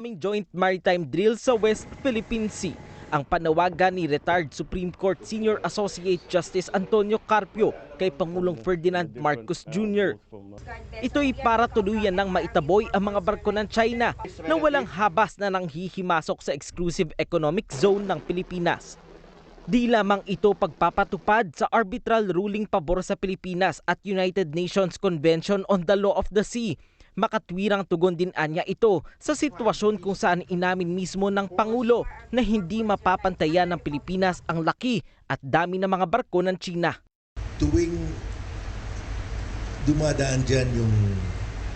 aming joint maritime drill sa West Philippine Sea ang panawagan ni retired Supreme Court Senior Associate Justice Antonio Carpio kay Pangulong Ferdinand Marcos Jr. Ito'y para tuluyan ng maitaboy ang mga barko ng China na walang habas na nanghihimasok sa exclusive economic zone ng Pilipinas. Di lamang ito pagpapatupad sa arbitral ruling pabor sa Pilipinas at United Nations Convention on the Law of the Sea. Makatwirang tugon din anya ito sa sitwasyon kung saan inamin mismo ng Pangulo na hindi mapapantayan ng Pilipinas ang laki at dami ng mga barko ng China. tuwing dumadaan dyan yung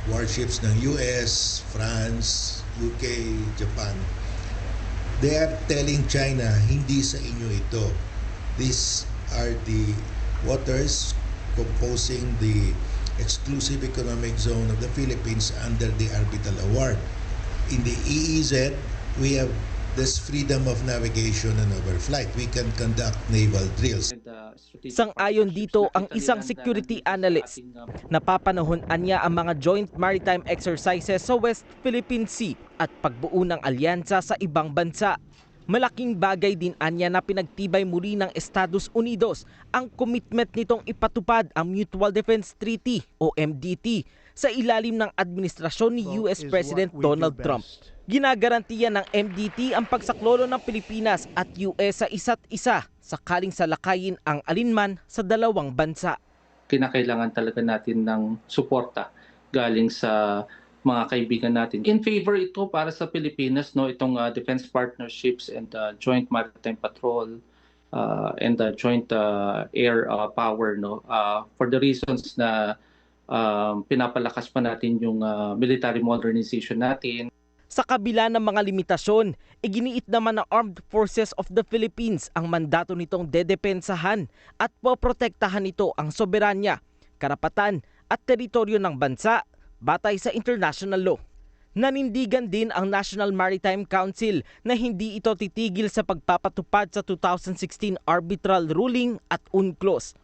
warships ng US, France, UK, Japan, they are telling China, hindi sa inyo ito. These are the waters composing the exclusive economic zone of the Philippines under the arbitral award. In the EEZ, we have this freedom of navigation and overflight. We can conduct naval drills. Sang-ayon dito ang isang security analyst. Napapanahon niya ang mga joint maritime exercises sa West Philippine Sea at pagbuo ng alyansa sa ibang bansa. Malaking bagay din anya na pinagtibay muli ng Estados Unidos ang commitment nitong ipatupad ang Mutual Defense Treaty o MDT sa ilalim ng administrasyon ni US President Donald Trump. Ginagarantiya ng MDT ang pagsaklolo ng Pilipinas at US sa isa't isa sakaling salakayin ang alinman sa dalawang bansa. kinakailangan talaga natin ng suporta galing sa mga kaibigan natin. In favor ito para sa Pilipinas no? Itong uh, defense partnerships and uh, joint maritime patrol uh, and uh, joint uh, air uh, power no? Uh, for the reasons na um, pinapalakas pa natin yung uh, military modernization natin. Sa kabila ng mga limitasyon, iginiit naman ng Armed Forces of the Philippines ang mandato nitong dedepensahan at poprotektahan nito ang soberanya, karapatan at teritoryo ng bansa batay sa international law. Nanindigan din ang National Maritime Council na hindi ito titigil sa pagpapatupad sa 2016 arbitral ruling at UNCLOS.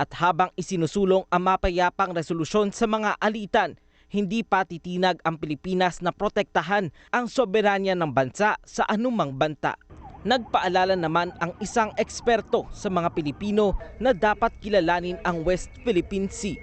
At habang isinusulong ang mapayapang resolusyon sa mga alitan, hindi pa titinag ang Pilipinas na protektahan ang soberanya ng bansa sa anumang banta. Nagpaalala naman ang isang eksperto sa mga Pilipino na dapat kilalanin ang West Philippine Sea.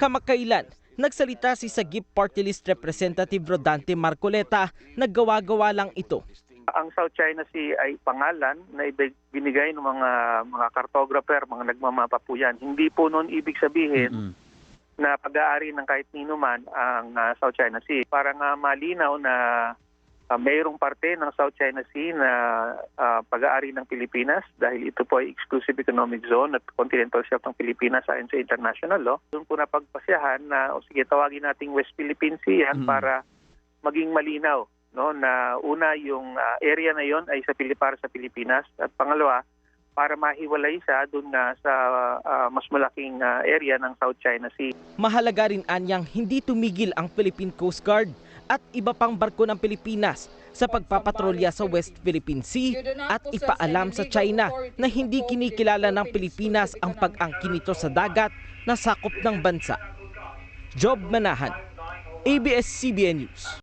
Kamakailan, nagsalita si Sagip Party List Representative Rodante Marcoleta na gawa-gawa lang ito. ang South China Sea ay pangalan na binigay ng mga mga cartographer, mga nagmamapa po yan. Hindi po noon ibig sabihin na pag-aari ng kahit nino man ang ah, South China Sea. Para nga malinaw na ah, mayroong parte ng South China Sea na ah, pag-aari ng Pilipinas dahil ito po ay exclusive economic zone at continental shelf ng Pilipinas ayon sa international law. Doon po napagpasyahan na o sige tawagin nating West Philippine Sea yan Mhm. para maging malinaw no na una yung ah, area na yon ay sa Pili- para sa Pilipinas at pangalawa para mahiwalay sa doon nga sa ah, mas malaking ah, area ng South China Sea. Mahalaga rin anyang hindi tumigil ang Philippine Coast Guard at iba pang barko ng Pilipinas sa pagpapatrolya sa West Philippine Sea at ipaalam sa China na hindi kinikilala ng Pilipinas ang pag-angkin nito sa dagat na sakop ng bansa. Job Manahan, ABS-CBN News.